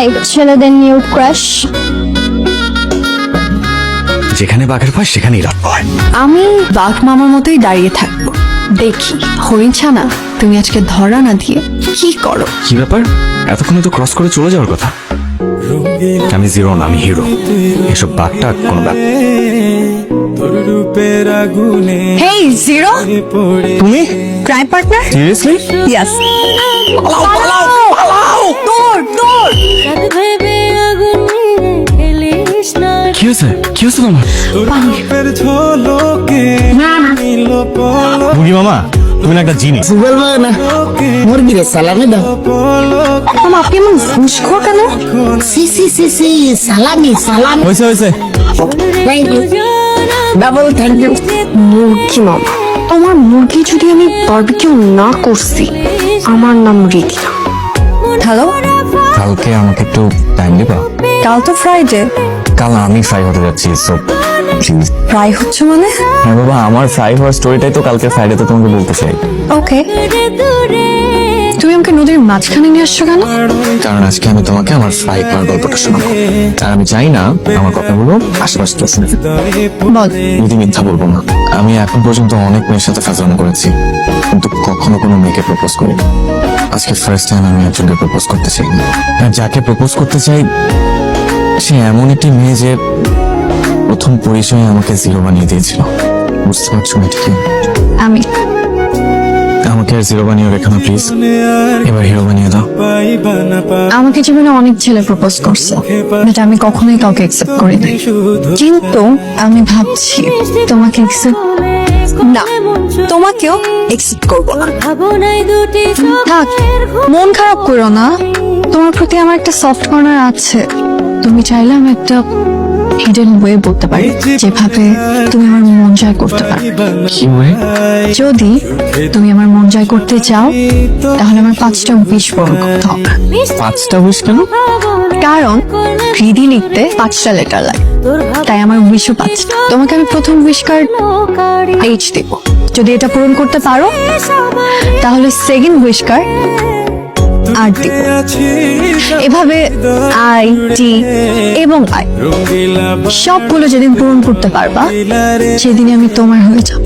High ছেলেদের new crush যেখানে বাঘের ভয় সেখানেই রাত ভয় আমি বাঘ মামার মতোই দাঁড়িয়ে থাকব। দেখি হরিণ ছানা তুমি আজকে ধরা না দিয়ে কি করো? কি ব্যাপার? এতক্ষণে তো ক্রস করে চলে যাওয়ার কথা। আমি জিরো না আমি হিরো। এসব বাঘটা কোনো হেই জিরো? তুমি? Crime partner? সিরিয়াসলি ইয়াস কি হয়েছে? কি হয়েছে তোমার? বুড়ি মামা তুমি না একটা জিনিস। বলব না মুরগিরে সালামি দাও। পলক। আপনি এমন ঘুষখোর কেন? সি সি সি সি সালামি সালামি। হয়েছে হয়েছে। Thank you double thank you মুরগি মামা তোমার মুরগি যদি আমি বারবিকিউ না করছি আমার নাম রীতি হ্যালো কালকে আমাকে একটু টাইম দিবা? কাল তো ফ্রাইডে কাল আমি ফ্রাই হতে যাচ্ছি সো প্লিজ ফ্রাই হচ্ছে মানে? হ্যাঁ বাবা আমার ফ্রাই হওয়ার স্টোরিটাই তো কালকে ফ্রাইডেতে তোমাকে বলতে চাই। ওকে তুমি আমাকে নদীর মাঝখানে নিয়ে আসছো কেন? কারণ আজকে আমি তোমাকে আমার ফ্রাই করার গল্পটা শোনাবো। আর আমি চাই না আমার কথাগুলো আশেপাশে কেউ শুনে বল। যদি মিথ্যা বলব না। আমি এখন পর্যন্ত অনেক মেয়ের সাথে ফাজলাম করেছি কিন্তু কখনো কোনো মেয়েকে প্রপোজ করিনি। আজকে ফার্স্ট টাইম আমি একজনকে প্রপোজ করতে চাই। আর যাকে প্রপোজ করতে চাই সে এমন একটি মেয়ে যে প্রথম পরিচয়ে আমাকে জিরো বানিয়ে দিয়েছিল। বুঝতে পারছ মেয়েটিকে আমি। আমাকে আর জিরো বানিয়ে রেখো না প্লিজ এবার হিরো বানিয়ে দাও। আমাকে জীবনে অনেক ছেলে প্রপোজ করছে যেটা আমি কখনোই কাউকে একসেপ্ট করি নাই কিন্তু আমি ভাবছি তোমাকে একসেপ্ট না তোমাকেও একসেপ্ট করব না। থাক মন খারাপ করো না। তোমার প্রতি আমার একটা সফট কর্নার আছে। তুমি চাইলে আমি একটা হিডেন ওয়ে বলতে পারি যেভাবে তুমি আমার মন জয় করতে পারো। যদি তুমি আমার মন জয় করতে চাও তাহলে আমার পাঁচটা উইশ পূরণ করতে হবে। পাঁচটা হুইস কেন? কারণ হৃদি লিখতে পাঁচটা লেটার লাগে। তাই আমার উইশও পাঁচটা তোমাকে আমি প্রথম উইশ কার্ড এইচ দেব। যদি এটা পূরণ করতে পারো, তাহলে সেকেন্ড উইশ কার্ড আর দিব। এভাবে আই টি এবং আই সবগুলো যেদিন পূরণ করতে পারবা, সেদিনই আমি তোমার হয়ে যাব।